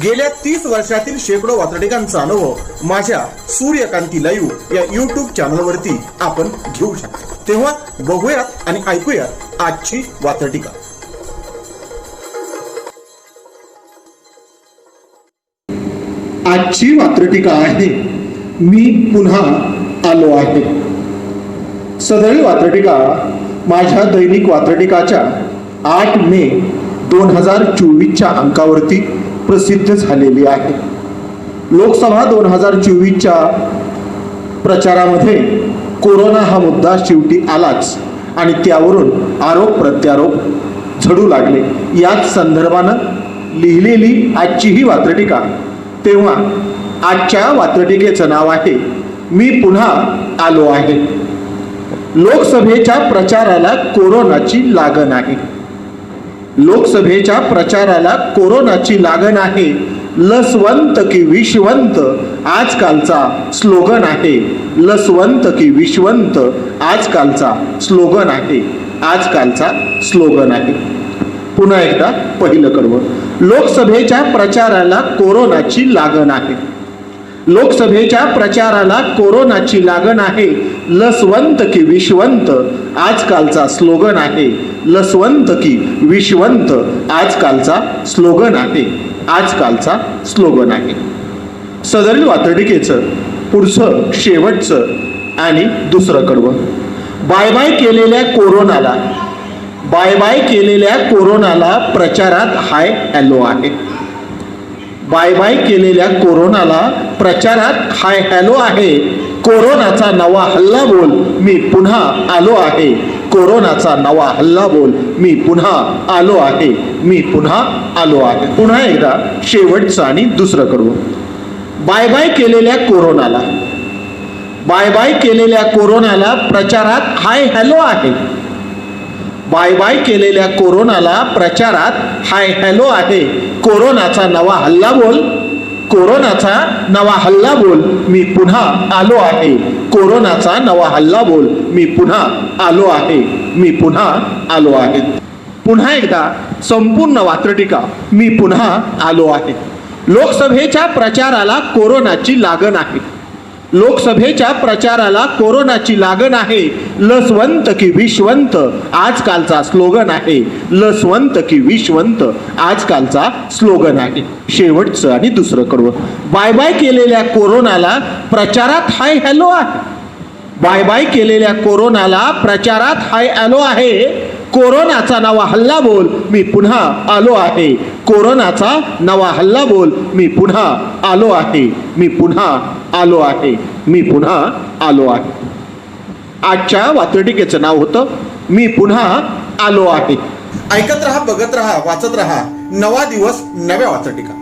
गेल्या तीस वर्षातील शेकडो वातडिकांचा अनुभव माझ्या सूर्यकांती लाईव्ह या युट्यूब चॅनलवरती आपण घेऊ शकता. तेव्हा बघूयात आणि ऐकूयात आजची वातडिका आजची वात्रटिका आहे मी पुन्हा आलो आहे. सदळी वात्रटिका माझ्या दैनिक वात्रटिकाच्या आठ मे दोन हजार चोवीसच्या अंकावरती. प्रसिद्ध झालेली आहे. लोकसभा दोन हजार चोवीसच्या प्रचारामध्ये कोरोना हा मुद्दा शेवटी आलाच आणि त्यावरून आरोप प्रत्यारोप झडू लागले. याच संदर्भानं लिहिलेली आजची ही वात्रटिका तेव्हा आजच्या वात्रटिकेचं नाव आहे मी पुन्हा आलो आहे. लोकसभेच्या प्रचाराला कोरोनाची लागण आहे. लोकसभेच्या प्रचाराला कोरोनाची लागण आहे. लसवंत की विश्वंत आजकालचा स्लोगन आहे. लसवंत की विश्वंत आजकालचा स्लोगन आहे. आजकालचा स्लोगन आहे. पुन्हा एकदा पहिलं कडवं. लोकसभेच्या प्रचाराला कोरोनाची लागण आहे. लोकसभेच्या प्रचाराला कोरोनाची लागण आहे. लसवंत की विश्वंत आजकालचा स्लोगन आहे. लसवंत की विश्वंत आजकालचा स्लोगन आहे. आजकालचा स्लोगन आहे. सदरील वातडिकेचं पुढचं शेवटचं आणि दुसरं कडवं बाय बाय केलेल्या कोरोनाला बाय बाय केलेल्या कोरोनाला प्रचारात हाय हॅलो आहे. बाय बाय केलेल्या कोरोनाला प्रचारात हाय हॅलो आहे. कोरोनाचा नवा हल्ला बोल मी पुन्हा आलो आहे. कोरोनाचा नवा हल्ला बोल मी पुन्हा आलो आहे. मी पुन्हा आलो आहे. पुन्हा एकदा शेवटचं आणि दुसरं करू. बाय बाय केलेल्या कोरोनाला. बाय बाय केलेल्या कोरोनाला प्रचारात हाय हॅलो आहे. बाय बाय केलेल्या कोरोनाला प्रचारात हाय हॅलो आहे. कोरोनाचा नवा हल्ला बोल. कोरोनाचा नवा हल्ला बोल. मी पुन्हा आलो आहे. कोरोनाचा नवा हल्ला बोल. मी पुन्हा आलो आहे. मी पुन्हा आलो आहे. पुन्हा एकदा संपूर्ण वात्रटिका मी पुन्हा आलो आहे. लोकसभेच्या प्रचाराला कोरोनाची लागण आहे. लोकसभेच्या प्रचाराला कोरोनाची लागण आहे. लसवंत की विश्वंत आजकालचा स्लोगन आहे. लसवंत की विश्वंत आजकालचा स्लोगन आहे. शेवटचं आणि दुसरं कडवं बाय बाय केलेल्या कोरोनाला प्रचारात हाय हॅलो आहे बाय बाय केलेल्या कोरोनाला प्रचारात हाय हॅलो आहे. कोरोनाचा नवा हल्ला बोल मी पुन्हा आलो आहे. कोरोनाचा नवा हल्ला बोल मी पुन्हा आलो आहे. मी पुन्हा आलो आहे. मी पुन्हा आलो आहे. आजच्या वात्रटिकेचं नाव होतं मी पुन्हा आलो आहे. ऐकत रहा बघत रहा वाचत रहा. नवा दिवस नव्या वाचटिका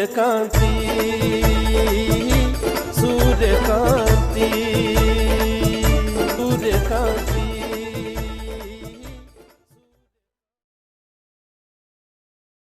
de kanti.